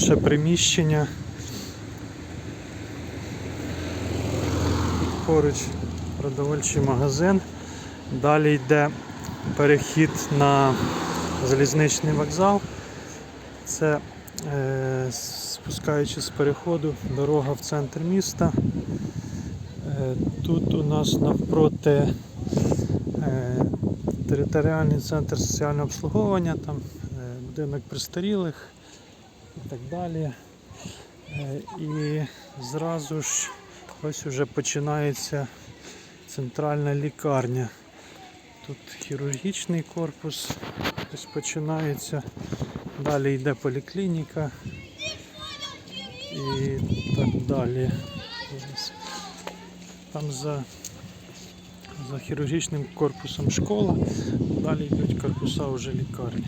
наше приміщення. Поруч продовольчий магазин. Далі йде перехід на залізничний вокзал. Це е, спускаючи з переходу дорога в центр міста. Е, тут у нас навпроти е, територіальний центр соціального обслуговування, там е, будинок престарілих і так далі. Е, і зразу ж ось уже починається центральна лікарня. Тут хірургічний корпус ось починається. Далі йде поліклініка і так далі. Там за, за хірургічним корпусом школа, далі йдуть корпуса вже лікарні.